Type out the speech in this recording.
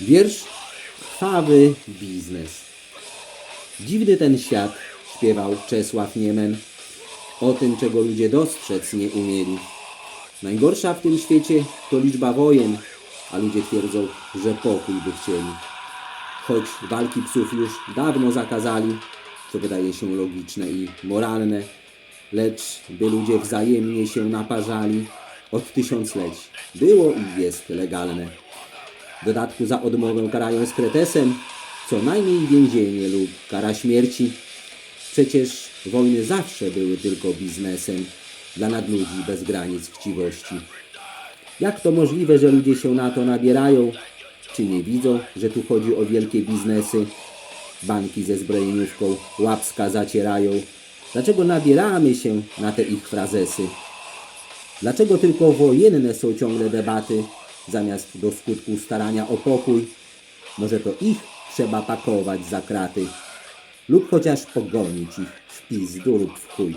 Wiersz Krwawy biznes. Dziwny ten świat, śpiewał Czesław Niemen, o tym, czego ludzie dostrzec nie umieli. Najgorsza w tym świecie to liczba wojen, a ludzie twierdzą, że pokój by chcieli. Choć walki psów już dawno zakazali, co wydaje się logiczne i moralne, lecz by ludzie wzajemnie się naparzali od tysiącleci. Było i jest legalne. W dodatku za odmowę karają z kretesem co najmniej więzienie lub kara śmierci. Przecież wojny zawsze były tylko biznesem dla nadludzi bez granic chciwości. Jak to możliwe, że ludzie się na to nabierają? Czy nie widzą, że tu chodzi o wielkie biznesy? Banki ze zbrojeniówką łapska zacierają. Dlaczego nabieramy się na te ich frazesy? Dlaczego tylko wojenne są ciągle debaty, zamiast do skutku starania o pokój? Może to ich trzeba pakować za kraty lub chociaż pogonić ich w pizdu lub w chuj.